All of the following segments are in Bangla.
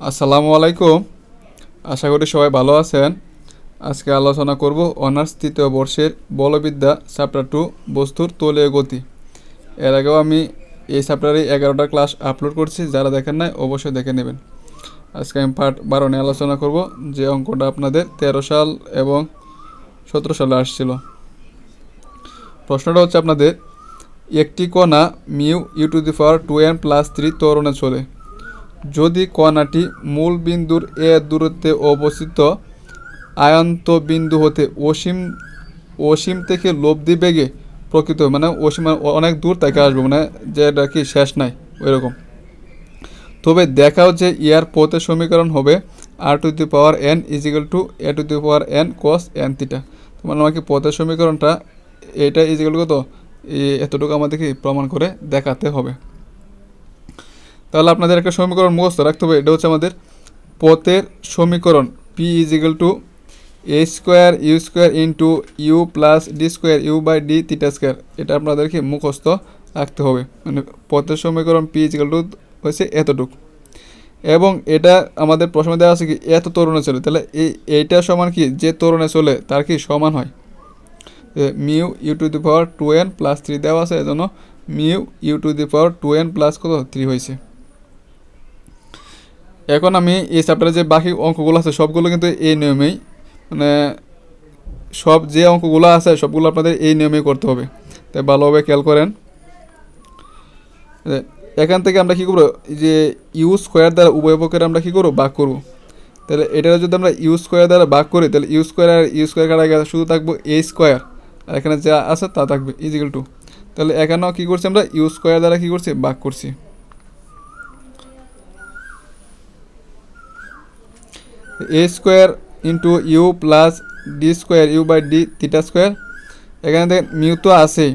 আসসালামু আলাইকুম। আশা করি সবাই ভালো আছেন। আজকে আলোচনা করব অনার্স তৃতীয় বর্ষের বলবিদ্যা, চ্যাপ্টার টু, বস্তুর তলীয় গতি। এর আগেও আমি এই চ্যাপ্টারে এগারোটা ক্লাস আপলোড করছি, যারা দেখেন নাই অবশ্যই দেখে নেবেন। আজকে আমি পার্ট বারো নিয়ে আলোচনা করব, যে অঙ্কটা আপনাদের তেরো সাল এবং সতেরো সালে আসছিল। প্রশ্নটা হচ্ছে আপনাদের, একটি কণা mu u to the power two n plus three ত্বরণে চলে। যদি কণাটি মূল বিন্দুর এ দূরত্বে অবস্থিত আয়ন্ত বিন্দু হতে অসীম অসীম থেকে লব্ধি বেগে প্রকৃত মানে অসীম মানে অনেক দূর থেকে আসবে মানে যেটা কি শেষ নাই ওই রকম তবে দেখাও যে ইয়ার পথের সমীকরণ হবে r to the power n is equal to a to the power n cos n theta মানে আমাকে পথের সমীকরণটা এটা ইজিক্যাল কত? এতটুকু আমাদেরকে প্রমাণ করে দেখাতে হবে। তাহলে আপনাদের একটা সমীকরণ মুখস্থ রাখতে হবে, এটা হচ্ছে আমাদের পথের সমীকরণ p is equal to a square u square into u plus d square u by d theta square এটা আপনাদেরকে মুখস্থ রাখতে হবে মানে পথের সমীকরণ পি ইজিক্যাল টু হচ্ছে এতটুকু। এবং এটা আমাদের প্রশ্ন দেওয়া আছে কি, এত তরুণে চলে, তাহলে এই, এইটা সমান কি, যে তরুণে চলে তার কি সমান হয়? Mu u to the power two n plus three দেওয়া আছে, এজন্য mu u to the power two n plus কত থ্রি হয়েছে। এখন আমি এই চ্যাপ্টারে যে বাকি অঙ্কগুলো আছে, সবগুলো কিন্তু এই নিয়মেই মানে সব যে অঙ্কগুলো আছে, সবগুলো আপনাদের এই নিয়মেই করতে হবে। তাই ভালোভাবে খেয়াল করেন। এখান থেকে আমরা কী করব? যে ইউ স্কোয়ার দ্বারা উভয় পক্ষের আমরা কী করব? বাক করব। তাহলে এটা যদি আমরা ইউ স্কোয়ার দ্বারা ভাগ করি, তাহলে ইউ স্কোয়ার আর ইউ স্কোয়ার কাটা গেলে শুধু থাকব এ স্কোয়ার আর এখানে যা আছে, তা থাকবে ইজিক্যাল টু তাহলে এখানেও কী করছি আমরা? ইউ স্কোয়ার দ্বারা কী করছি? ভাগ করছি। A square into u plus d square u by d theta square এখানে দেখেন মিউ তো আছেই।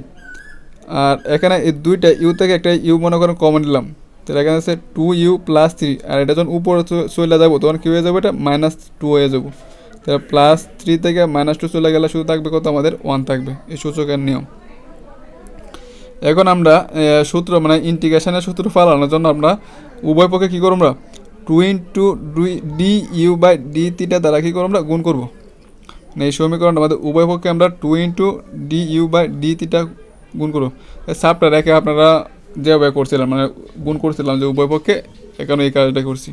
আর এখানে এই দুইটা ইউ থেকে একটা ইউ মনে করেন কমন নিলাম। তাহলে এখানে আছে টু ইউ প্লাস থ্রি আর এটা যখন উপরে চলে যাব, তখন কী হয়ে যাবে এটা? মাইনাস টু হয়ে যাব। তাহলে প্লাস থ্রি থেকে মাইনাস টু চলে গেলে শুধু থাকবে কত আমাদের? ওয়ান থাকবে। এই সূচকের নিয়ম। এখন আমরা সূত্র মানে ইন্টিগ্রেশনের সূত্র ফালানোর জন্য আমরা উভয় পক্ষে কী করব আমরা? টু ইন্টু দুই, d, u by d theta দ্বারা কী করব আমরা? গুণ করব। মানে এই সমীকরণটা আমাদের উভয় পক্ষে আমরা two into d, u by d theta গুণ করব। সাপটা রেখে আপনারা যেভাবে করছিলাম মানে গুণ করছিলাম যে উভয় পক্ষে, এখানে এই কাজটা করছি।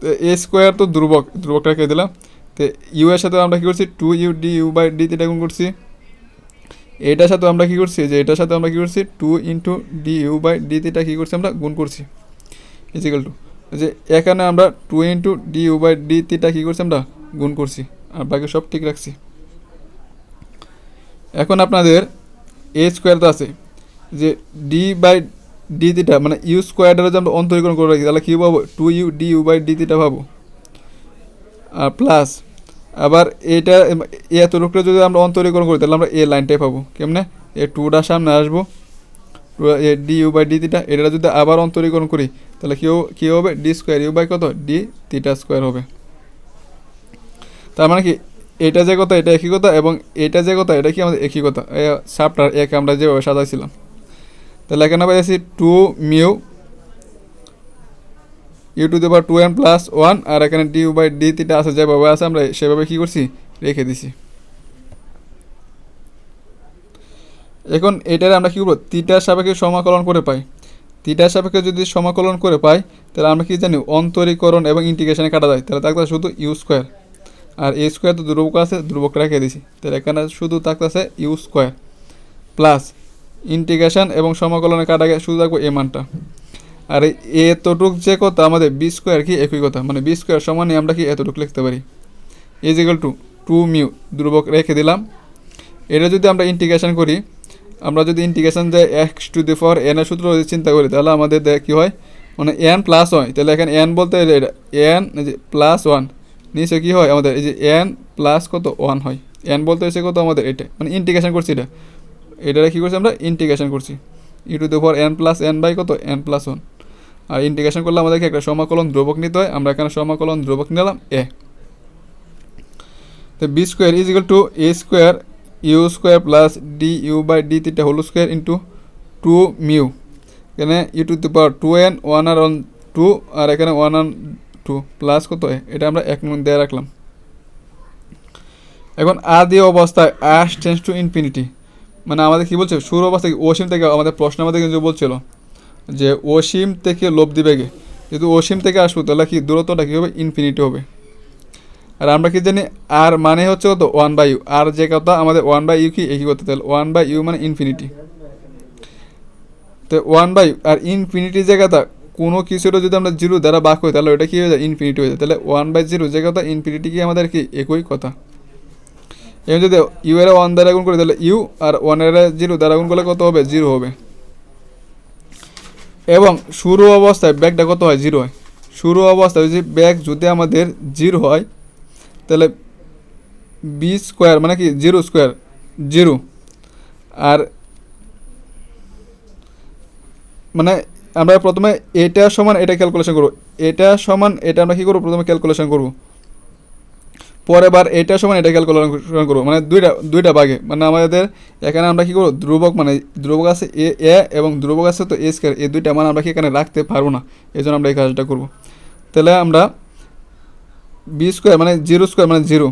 তো এ স্কোয়ার তো ধ্রুবক, ধ্রুবকটা রেখে দিলাম? তো ইউ এর সাথে আমরা কী করছি? Two u, d, u by d theta গুণ করছি। এটার সাথে আমরা কী করছি? যে এটার সাথে আমরা কী করছি? Two into d u by d theta কী করছি আমরা? গুণ করছি। ইজিক্যাল টু যে এখানে আমরা two into d u by d theta কী করছি আমরা? গুণ করছি। আর বাকি সব ঠিক রাখছি। এখন আপনাদের এ স্কোয়ার তো আছে যে ডি বাই ডি তিটা মানে ইউ স্কোয়ারটা যদি আমরা অন্তরীকরণ করে রাখি, তাহলে কী পাবো? Two u d u by d theta পাবো। আর প্লাস আবার এটা, এ এতটুকুটা যদি আমরা অন্তরীকরণ করি, তাহলে আমরা এ লাইনটাই পাবো। কেমনে? এ টুটা সামনে আসব। D u by d theta এটা যদি আবার অন্তরীকরণ করি, তাহলে কী কী হবে? ডি স্কোয়ার ইউ বাই কত? ডি তিটা স্কোয়ার হবে। তার মানে কি, এটা যে কথা, এটা একই কথা, এবং এটা যে কথা, এটা কি আমাদের একই কথা? সাপটার এক আমরা যেভাবে সাজাইছিলাম। তাহলে এখানে পাইছি two mu u to the power two n plus one আর এখানে d u by d theta আছে, যেভাবে আছে, আমরা সেভাবে কী করছি? রেখে দিছি। এখন এটার আমরা কী করব তিটার সাপেক্ষে সমাকলন করে পাই। তিটার সাপেক্ষে যদি সমাকলন করে পাই, তাহলে আমরা কি জানি, অন্তরীকরণ এবং ইন্টিগ্রেশনে কাটা যায়। তাহলে থাকতে শুধু ইউ স্কোয়ার আর এ স্কোয়ার তো ধ্রুবক আছে ধ্রুবক রেখে দিছি। তাহলে এখানে শুধু থাকতেছে ইউ স্কোয়ার প্লাস ইন্টিগ্রেশন এবং সমাকলনে কাটা শুধু থাকব এ মানটা। আর এতটুক যে কথা, আমাদের বি স্কোয়ার কি একই কথা? মানে বি স্কোয়ার সমানে আমরা কি এতটুক লিখতে পারি? ইজিক্যাল টু টু মিউ ধ্রুবক রেখে দিলাম। এটা যদি আমরা ইন্টিগ্রেশন করি আমরা যদি ইন্টিগ্রেশন যে এক্স টু দি ফর এনের সূত্র চিন্তা করি, তাহলে আমাদের কী হয়? মানে এন প্লাস হয় তাহলে এখানে এন বলতে এন যে প্লাস ওয়ান নিচে কী হয় আমাদের? এই যে এন প্লাস কত? ওয়ান হয়। এন বলতে হচ্ছে কত আমাদের? এটা। মানে ইন্টিগ্রেশন করছি এটা। এটা কী করছি আমরা? ইন্টিগ্রেশন করছি। E to the power n plus n by কত? এন প্লাস ওয়ান আর ইন্টিগ্রেশন করলে আমাদেরকে একটা সমাকলন ধ্রুবক নিতে হয়? আমরা এখানে সমাকলন ধ্রুবক নিলাম এ তো b square is equal to a square u square plus d u by d theta whole square into two mu এখানে u to the power two n one R one two আর এখানে ওয়ান ওয়ান টু প্লাস কত? এটা আমরা এক নং দিয়ে রাখলাম। এখন আদি অবস্থায় আস টেন্স টু ইনফিনিটি মানে আমাদের কি বলছে? শুরু অবস্থা অসীম থেকে আমাদের প্রশ্ন আমাদের কিন্তু বলছিল যে অসীম থেকে লোভ দিবেগে যেহেতু অসীম থেকে আসব তাহলে কি দূরত্বটা কী হবে ইনফিনিটি হবে। আর আমরা কি জানি? আর মানে হচ্ছে কত? ওয়ান বাই ইউ আর যে কথা আমাদের ওয়ান বাই ইউ কি? একই করতে তাহলে ওয়ান বাই ইউ মানে ইনফিনিটি তো ওয়ান বাই আর ইনফিনিটি যে কথা, কোনো কিছুটা যদি আমরা জিরো দ্বারা বাক করি, তাহলে ওটা কী হয়ে যায়? ইনফিনিটি হয়ে যায়। তাহলে ওয়ান বাই জিরো যে কথা ইনফিনিটি কি আমাদের কি? একই কথা। এবং যদি ইউ এর ওয়ান দ্বারা গুণ করি, তাহলে ইউ আর ওয়ানের জিরো দ্বারা গুণ করলে কত হবে? জিরো হবে। এবং শুরু অবস্থায় ব্যাগটা কত হয়? জিরো হয়। শুরু অবস্থায় যদি ব্যাগ যদি আমাদের জিরো হয় তাহলে বি স্কোয়ার মানে কি? জিরো স্কোয়ার জিরো আর মানে আমরা প্রথমে এটা সমান এটা ক্যালকুলেশন করব। এটা সমান এটা আমরা কী করব? প্রথমে ক্যালকুলেশন করব। পরে বার এটা সমান এটা ক্যালকুলেশন করব। মানে দুইটা দুইটা ভাগে মানে আমাদের এখানে আমরা কী করব? ধ্রুবক মানে ধ্রুবক আছে এ এ এবং ধ্রুবক আছে তো এ স্কোয়ার এই দুইটা মানে আমরা কি এখানে রাখতে পারব না। এই জন্য আমরা এই কাজটা করব। তাহলে আমরা বি স্কোয়ার মানে জিরো স্কোয়ার মানে জিরো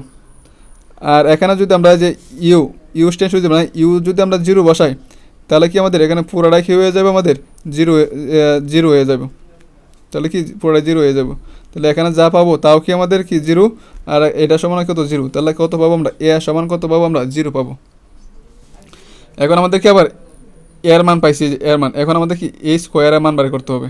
আর এখানে যদি আমরা যে ইউ ইউ স্টেন্স যদি মানে ইউ যদি আমরা জিরো বসাই, তাহলে কি আমাদের এখানে পুরোটাই কী হয়ে যাবে আমাদের? জিরো জিরো হয়ে যাবে। তাহলে কি পুরোটাই জিরো হয়ে যাবে? তাহলে এখানে যা পাবো তাও কি আমাদের কি জিরো আর এটা সমান কত? জিরো তাহলে কত পাবো আমরা? এ সমান কত পাবো আমরা? জিরো পাবো। এখন আমাদের কি আবার এর মান পাইছি? এর মান। এখন আমাদের কি এই স্কোয়ারের মান বার করতে হবে।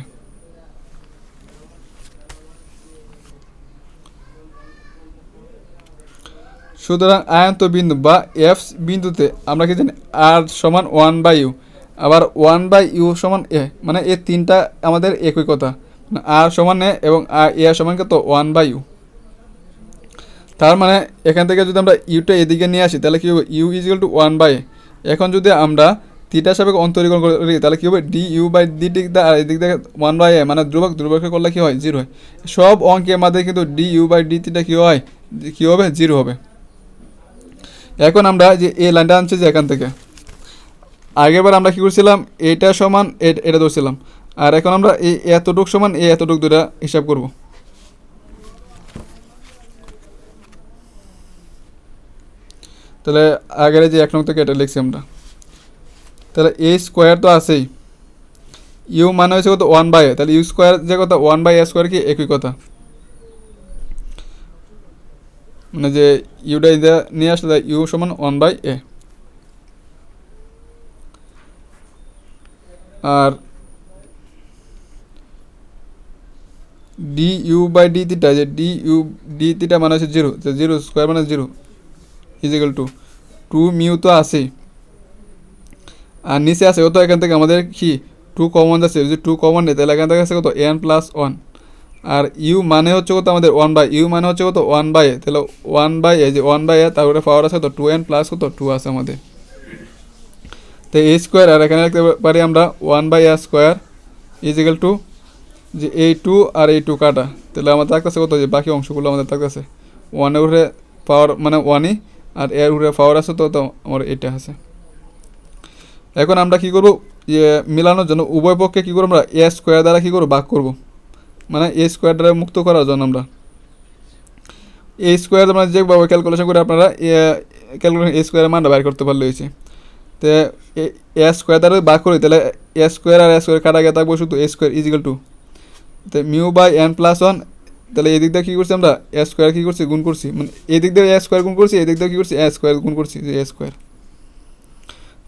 সুতরাং আয়ন্ত বিন্দু বা এফ বিন্দুতে আমরা কি জানি? আর সমান ওয়ান বাই ইউ আবার ওয়ান বাই ইউ সমান এ মানে এ তিনটা আমাদের একই কথা। আর সমান এ এবং এ সমান কত? ওয়ান বাই ইউ তার মানে এখান থেকে যদি আমরা ইউটা এদিকে নিয়ে আসি, তাহলে কী হবে? U equal to one by এখন যদি আমরা তিনটা সাপেক্ষে অন্তরীকরণ করি তাহলে কী হবে? ডি ইউ বাই ডি দিয়ে আর এদিক থেকে ওয়ান বাই এ মানে ধ্রুবক ধ্রুবক করলে কী হয়? জিরো হয়। সব অঙ্কের মধ্যে কিন্তু ডি ইউ বাই ডি তিনটা কী হয়? কী হবে? জিরো হবে। এখন আমরা যে এই লাইনটা আনছি যে এখান থেকে, আগেরবার আমরা কী করছিলাম, এটা সমান এটা ধরছিলাম, আর এখন আমরা এই এতটুক সমান এই এতটুক দুটা হিসাব করব। তাহলে আগের যে এক নং থেকে এটা লিখছি আমরা। তাহলে এ স্কোয়ার তো আছেই। ইউ মানে হচ্ছে কত ওয়ান বাই তাহলে ইউ স্কোয়ার যে কথা ওয়ান বাই এ স্কোয়ার কি একই কথা? মানে যে ইউটা ইদা নিয়ে আসলে ইউ সমান one by a r d u by d theta যে ডি ইউ ডি থিটা মানে হচ্ছে জিরো জিরো স্কোয়ার মানে zero equal to two mu তো আছেই। আর নিচে আছে তো এখান থেকে আমাদের কি টু কমন আছে? যদি টু কমন নেই তাহলে এখান থেকে আছে কত? এন প্লাস ওয়ান আর ইউ মানে হচ্ছে কত আমাদের ওয়ান বাই ইউ মানে হচ্ছে কত ওয়ান বাই এ তাহলে ওয়ান বাই এ যে ওয়ান বাই এ তারপরে পাওয়ার আছে তো টু এন প্লাস কত টু আছে আমাদের। তো এ স্কোয়ার আর এখানে লিখতে পারি আমরা one by a square equal to যে এই টু আর এই টু কাটা। তাহলে আমাদের থাকতেছে কত যে বাকি অংশগুলো আমাদের থাকতেছে। ওয়ানের উপরে পাওয়ার মানে ওয়ানই আর এর উপরে পাওয়ার আছে তো তো আমার এটা আছে। এখন আমরা কি করব? যে মিলানোর জন্য উভয় পক্ষে কী করব আমরা এ স্কোয়ার দ্বারা কী করব? ভাগ করব। মানে এ স্কোয়ার দ্বারা মুক্ত করার জন্য আমরা এ স্কোয়ার মানে যেভাবে ক্যালকুলেশন করে আপনারা ক্যালকুলেশন এ স্কোয়ারের মানটা বাইর করতে পারলে হয়েছে তো এ স্কোয়ার দ্বারা ভাগ করি তাহলে এ স্কোয়ার আর এ স্কোয়ার কাটা গিয়ে থাকব শুধু এ স্কোয়ার ইজিক্যাল টু তো mu by n plus one তাহলে এদিক দিয়ে কী করছি আমরা এ স্কোয়ার কী করছি গুণ করছি মানে এদিক দিয়ে এ স্কোয়ার গুণ করছি এদিক দিয়ে কী করছি এ স্কোয়ার গুণ করছি এ স্কোয়ার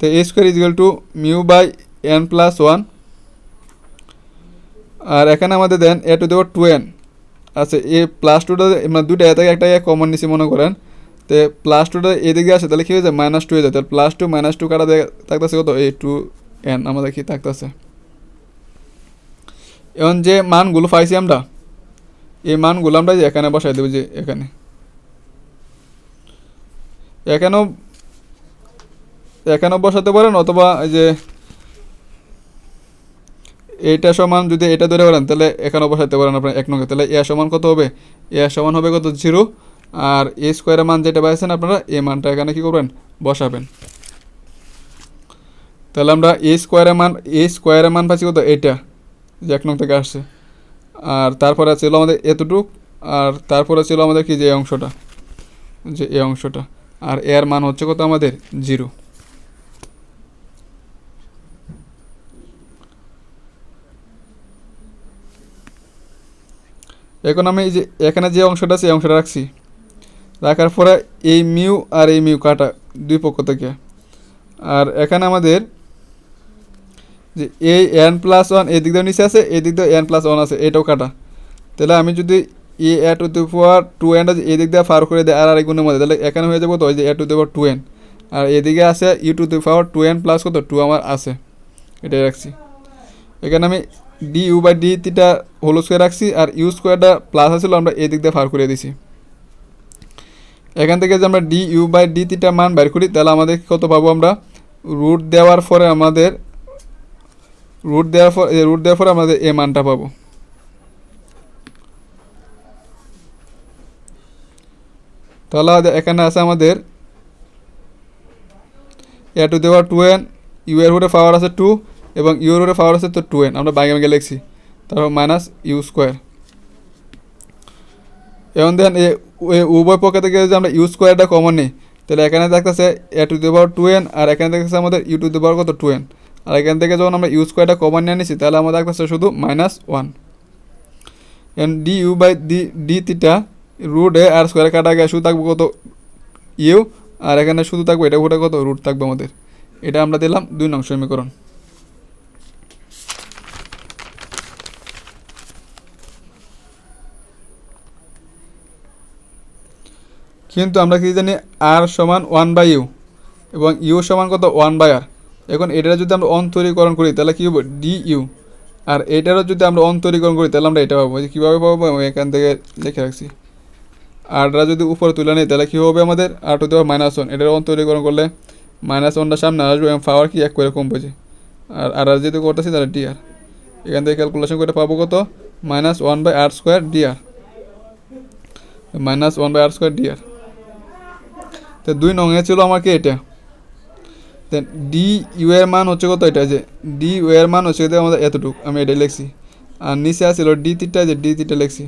তো a square equal to mu by n plus one আর এখানে আমাদের then a to the power two n আচ্ছা এ প্লাস টুটা মানে দুইটা এ থেকে একটা এ কমন নিচে মনে করেন। তো প্লাস টুটা এদিকে আসে, তাহলে কী হয়ে যায়? মাইনাস টু হয়ে যায়। তাহলে প্লাস টু মাইনাস টু কাটা থাকতেছে কত? এই টু এন আমাদের কি থাকতেছে? এখন যে মানগুলো পাইছি আমরা, এই মানগুলো আমরা যে এখানে বসাই দেবো যে এখানে। এখানেও এখানেও বসাতে পারেন অথবা এই যে এইটা সমান যদি এটা ধরে পারেন তাহলে এখানেও বসাতে পারেন আপনার এক নঙ্গে তাহলে এ সমান কত হবে? এ সমান হবে কত? জিরো। আর এ স্কোয়ারের মান যেটা পাইছেন আপনারা, এ মানটা এখানে কি করবেন? বসাবেন। তাহলে আমরা এ স্কোয়ারের মান, এ স্কোয়ারের মান পাচ্ছি কত? এইটা যে এক নং থেকে আসছে। আর তারপরে ছিল আমাদের এতটুক, আর তারপরে ছিল আমাদের কি? যে অংশটা, যে এই অংশটা। আর এর মান হচ্ছে কত আমাদের? জিরো। এখন আমি যে, এখানে যে অংশটা আছে, এই অংশটা রাখছি। রাখার পরে এই মিউ আর এই মিউ কাটা দুই পক্ষ থেকে। আর এখানে আমাদের যে এই এন প্লাস ওয়ান এই দিক দিয়ে নিচে আছে, এই দিক দিয়ে এন প্লাস ওয়ান আছে, এটাও কাটা। তাহলে আমি যদি এ এ টু দি পাওয়ার টু এনটা এই দিক দিয়ে ফার করে দেয় আর আর এই গুণের মধ্যে, তাহলে এখানে হয়ে যাব তো যে a to the two n আর এদিকে আছে u to the power to n plus কত? টু আমার আছে। এটাই রাখছি। এখানে আমি d u by d theta whole square রাখছি আর ইউ স্কোয়ারটা প্লাস আছিল আমরা এই দিক দিয়ে ফার করে দিছি। এখান থেকে যে আমরা d u by d theta মান বের করি, তাহলে আমাদের কত পাবো আমরা? রুট দেওয়ার পরে আমাদের রুট দেওয়ার পর রুট দেওয়ার পরে আমাদের এ মানটা পাবো। তাহলে এখানে আছে আমাদের a to the power two n u এর উপরে পাওয়ার আছে টু এবং ইউ এর উপরে পাওয়ার আছে তো টু এন আমরা বাইকে বাইকে লিখছি। তারপর মাইনাস ইউ স্কোয়ার এবং এ- উভয় পক্ষ থেকে যদি আমরা ইউ স্কোয়ারটা কমন নিই, তাহলে এখানে দেখতেছে a to the power two n আর এখানে দেখতেছে আমাদের ইউ টু দি পাওয়ার কত টু এন আর এখান থেকে যখন আমরা ইউ স্কোয়ারটা কমন নিয়ে নিছি, তাহলে আমাদের দেখতেছে শুধু minus one n d u by d d theta root a r square কাটা গিয়ে শুধু থাকব কত ইউ আর এখানে শুধু থাকব, এটা উপরে কত রুট থাকবে আমাদের। এটা আমরা দিলাম দুই নং সমীকরণ। কিন্তু আমরা কি জানি আর সমান ওয়ান বাই ইউ এবং ইউ সমান কত ওয়ান বাই আর এখন এটার যদি আমরা অন্তরীকরণ করি, তাহলে কী হবে? ডি ইউ আর এটারও যদি আমরা অন্তরীকরণ করি, তাহলে আমরা এটা পাবো। যে কীভাবে পাবো? আমি এখান থেকে লিখে রাখছি। আরটা যদি উপরে তুলে নিই, তাহলে কী হবে আমাদের? আর টু দেওয়া মাইনাস ওয়ান এটার অন্তরীকরণ করলে মাইনাস ওয়ানটা সামনে আসবে এবং পাওয়ার কি? এক করে কম বোঝে আর আর আর যদি করতেছি, তাহলে ডি আর এখান থেকে ক্যালকুলেশন করে পাবো কত? Minus one by r square d r minus one by r square d r তো দুই নঙে ছিল আমার কি এটা। দেন ডি ইউ এর মান হচ্ছে কত এটা? যে ডি ইউ এর মান হচ্ছে আমাদের এতটুকু, আমি এটা লিখছি। আর নিচে আসছিল ডি তিনটা যে ডি তিনটা লিখছি।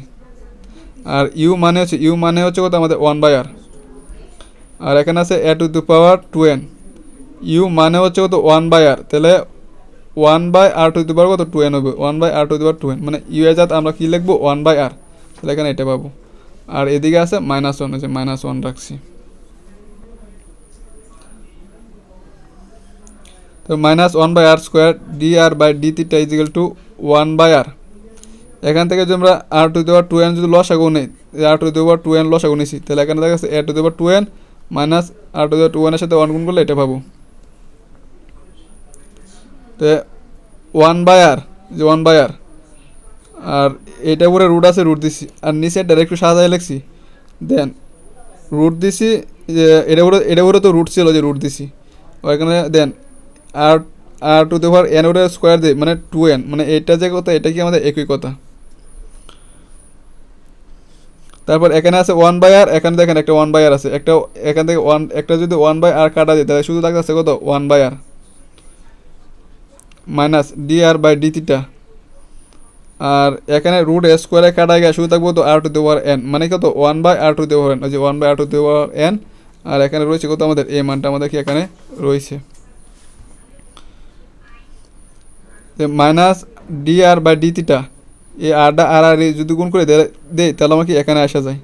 আর ইউ মানে হচ্ছে ইউ মানে হচ্ছে কত? আমাদের ওয়ান বাই আর আর এখানে আছে a to the power two n u মানে হচ্ছে কত? ওয়ান বাই আর তাহলে one by r to the power কত? টু এন হবে। One by r to the power two n মানে ইউ এর জাত আমরা কী লিখব? ওয়ান বাই আর তাহলে এখানে এটা পাবো। আর এদিকে আছে মাইনাস ওয়ান আছে মাইনাস ওয়ান রাখছি। তো minus one by r square d r by d theta equal to one by r এখান থেকে যদি আমরা r to the power two n যদি লস আগুন নেই r to the power two n loss আগুন নিছি, তাহলে এখানে দেখা যাচ্ছে এ to the power two n minus r to the power two এনের সাথে ওয়ান গুণ করলে এটা পাবো। তো ওয়ান বাই আর যে ওয়ান বাই আর আর এটা উপরে রুট আছে রুট দিছি। আর নিচে ডাইরেক্ট সাজায় লিখছি। দেন রুট দিছি এটা উপরে এটা উপরে তো রুট ছিল যে রুট দিছি। ওইখানে then R r to the power n ওটা স্কোয়ার দিই মানে টু এন মানে এটা যে কথা, এটা কি আমাদের একই কথা? তারপর এখানে আছে ওয়ান বাই আর এখানে দেখেন একটা ওয়ান বাই আর আছে। একটা, এখান থেকে ওয়ান একটা যদি ওয়ান বাই আর কাটা যায়, তাহলে শুধু থাকতে আছে কত? One by r minus d r by d theta আর এখানে রুট এ স্কোয়ারে কাটা গিয়ে শুধু থাকব তো আর টু দেওয়ার এন মানে কত? One by r to the power n ওই যে one by r to the power n আর এখানে রয়েছে কত আমাদের? এই মানটা আমাদের কি এখানে রয়েছে? Minus d r by d theta এই আরটা আর আর যদি গুণ করে দে- দেই, তাহলে আমাকে এখানে আসা যায়।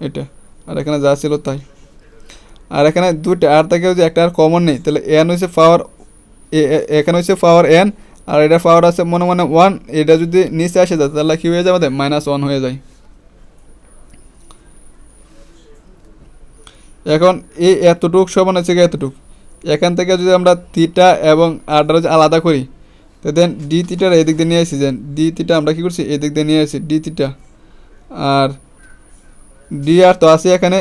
এটা। আর এখানে যা ছিল তাই। আর এখানে দুইটা আর থেকে যদি একটা আর কমন নেই, তাহলে এন হচ্ছে পাওয়ার এখানে হচ্ছে পাওয়ার এন আর এটা পাওয়ার আছে মনে মনে ওয়ান এটা যদি নিচে আসে যায়, তাহলে কী হয়ে যায় আমাদের? মাইনাস ওয়ান হয়ে যায়। এখন এই এতটুক সমান হচ্ছে এতটুক। এখান থেকে যদি আমরা থিটা এবং যদি আলাদা করি তো দেন ডি থিটার এদিক দিয়ে নিয়ে আসি, দেন ডি থিটা আমরা কী করছি? এদিক দিয়ে নিয়ে আসি ডি থিটা আর ডি আর তো আছে এখানে,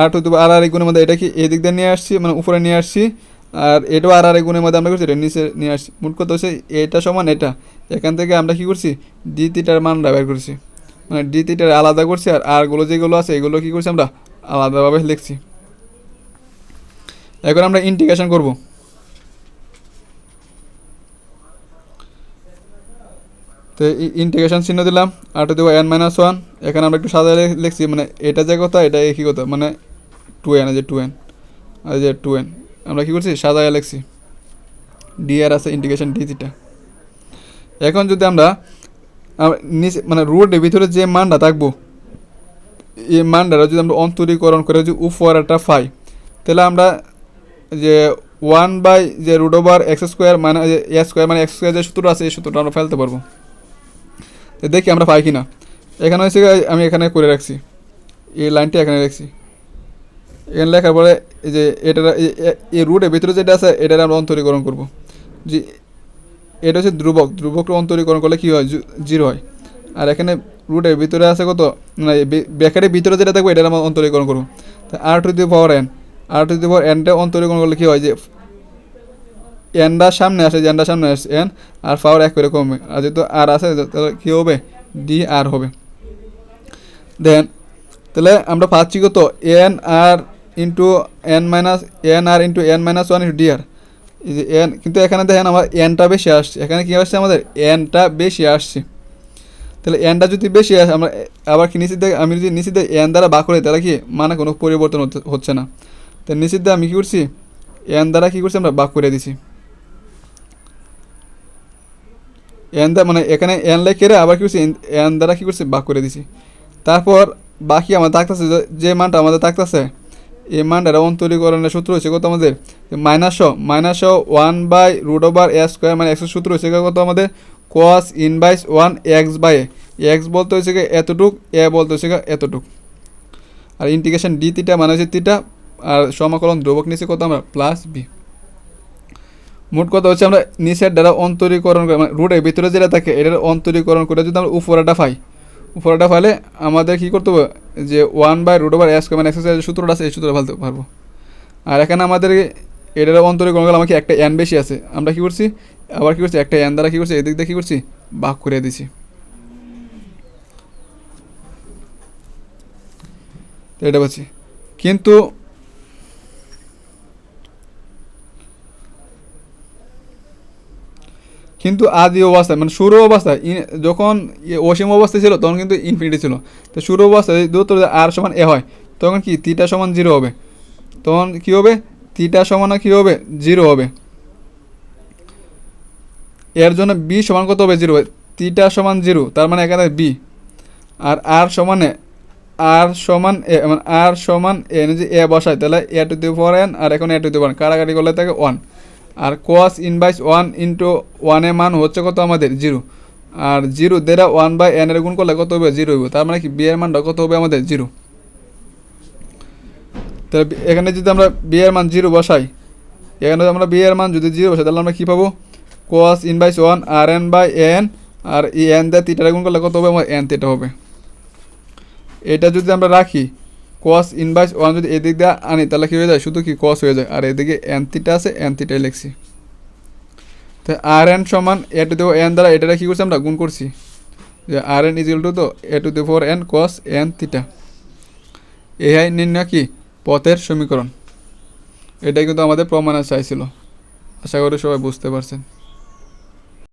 আর টু আর আর গুণের মধ্যে, এটা কি এদিক দিয়ে নিয়ে আসছি? মানে উপরে নিয়ে আসছি। আর এটাও আর আর গুণের মধ্যে আমরা করছি? এটা নিচে নিয়ে আসছি। মোট কথা হচ্ছে? এটা সমান এটা। এখান থেকে আমরা কি করছি? ডি থিটার মানটা বের করছি। মানে ডি থিটার আলাদা করছি, আর আরগুলো যেগুলো আছে, এগুলো কি করছি আমরা? আলাদাভাবে লিখছি। এখন আমরা ইন্টিগ্রেশন করব। তো ইন্টিগ্রেশন চিহ্ন দিলাম, আর টু দেবো এন মাইনাস ওয়ান এখানে আমরা একটু সাদা লিখছি মানে এটা যে কথা এটা একই কথা মানে টু এন যে টু এন আর যে টু এন আমরা কী করছি? সাদা লিখছি। ডি আর আছে ইন্টিগ্রেশন ডি থিটা এখন যদি আমরা নিচে মানে রুটের ভিতরে যে মানটা থাকব, এই মানটা যদি আমরা অন্তরীকরণ করে যদি উপর একটা পাই, তাহলে আমরা যে ওয়ান বাই যে রুট ওভার এক্স স্কোয়ার মানে এ স্কোয়ার মানে এক্স স্কোয়ার যে সূত্র আছে, এই সূত্রটা আমরা ফেলতে পারব। তো দেখি আমরা পাই কিনা। এখানে হচ্ছে গিয়ে আমি এখানে করে রাখছি। এই লাইনটি এখানে রাখছি। এখানে লেখার পরে এই যে এটা এই রুটের ভিতরে যেটা আছে, এটার আমরা অন্তরীকরণ করব। যে এটা হচ্ছে ধ্রুবক। ধ্রুবকটা অন্তরীকরণ করলে কী হয়? জিরো হয়। আর এখানে রুটের ভিতরে আছে কত? না ব্যাকেটের ভিতরে যেটা থাকবে, এটার আমরা অন্তরীকরণ করব। তা r to the power n r to the power এনটা অন্তরীকরণ করলে কী হয়? যে এনটা সামনে আসে, যে এনটা সামনে আসে, এন আর পাওয়ার এক করে কমবে। আর যেহেতু আর আছে তাহলে কী হবে? ডি আর হবে। দেন তাহলে আমরা পাচ্ছি কত? N r into n minus n r into n minus one into d r n কিন্তু এখানে দেখেন আমার এনটা বেশি আসছে। এখানে কী আসছে আমাদের? এনটা বেশি আসছে। তাহলে এনটা যদি বেশি আসে, আমরা আবার কি দিকে, আমি যদি দিকে এন দ্বারা বাক করি, তাহলে কি মানে কোনো পরিবর্তন হচ্ছে না। তো নিচের দিকে আমি কী করছি? এন দ্বারা কী করছি আমরা? বাক করে দিছি। এন দ্বারা মানে এখানে এন লাই লেখে আবার কী করছি? এন দ্বারা কী করছি? বাক করে দিছি। তারপর বাকি আমার থাকতেছে যে- মানটা আমাদের থাকতেছে, এই মানটার অন্তরীকরণের সূত্র হচ্ছে কত আমাদের? Minus minus one by root over a square মানে এক্সের সূত্র হচ্ছে কত আমাদের? Cos inverse one x by x বলতে হচ্ছে এতটুক এ বলতে হচ্ছে এতটুক। আর ইন্টিগ্রেশন ডি তিটা মানে হচ্ছে তিটা আর সমাকলন ধ্রুবক নিচে কত আমরা? প্লাস বি মোট কথা হচ্ছে আমরা নিচের দ্বারা অন্তরীকরণ করে মানে রুটের ভিতরে যেটা থাকে, এটার অন্তরীকরণ করে যদি আমরা উপরেটা পাই উপরেটা ফাইলে আমাদের কী করতে হবে? যে one by root over s মানে এক্সারসাইজ সূত্রটা আছে, এই সূত্রটা ফেলতে পারব। আর এখানে আমাদের এটার অন্তরীকরণ করলে আমাকে একটা এন বেশি আছে। আমরা কী করছি? আবার কী করছি? একটা এন দ্বারা কী করছি? এদিক দিয়ে কী করছি? ভাগ করে দিছি। এটা পাচ্ছি। কিন্তু কিন্তু আদি অবস্থায় মানে শুরু অবস্থায় যখন অসীম অবস্থায় ছিল, তখন কিন্তু ইনফিনিটি ছিল। তো শুরু অবস্থায় দূরত্ব আর সমান এ হয়, তখন কি তিটা সমান জিরো হবে? তখন কি হবে? তিটা সমান কি হবে? জিরো হবে। এর জন্য বি সমান কত হবে? জিরো তিটা সমান জিরো তার মানে এখানে বি আর আর সমানে আর সমান এ মানে আর সমান এ যে এ বসায়, তাহলে a to the four n আর এখন এ টু দি ওয়ান কাটাকাটি করলে থাকে ওয়ান আর কোয়াস ইনভাইস ওয়ান ইন্টু ওয়ানের মান হচ্ছে কত আমাদের? জিরো। আর জিরো দেড়া ওয়ান বাই এন এর গুণ করলে কত হবে? জিরো হবে তার মানে কি? বি এর মানটা কত হবে আমাদের? জিরো। তাহলে এখানে যদি আমরা বি এর মান জিরো বসাই, এখানে আমরা বি এর মান যদি জিরো বসাই, তাহলে আমরা কী পাবো? Cos inverse one r n by n, R e n দিয়ে তিটা গুণ করলে কত হবে? আমার এন তিটা হবে। এটা যদি আমরা রাখি কস ইনভাইস ওয়ান যদি এদিক দিয়ে আনি, তাহলে কী হয়ে যায়? শুধু কি কস হয়ে যায়? আর এদিকে এন থিটা আছে এন থিটাই লিখছি। তো আর এন সমান এ টু দেবো এন দ্বারা এটা কী করছি আমরা? গুণ করছি। যে আর এন ইজিল টু তো a to the four n cos n theta AI নির্ণয় কি? পথের সমীকরণ। এটাই কিন্তু আমাদের প্রমাণে চাইছিল। আশা করি সবাই বুঝতে পারছেন।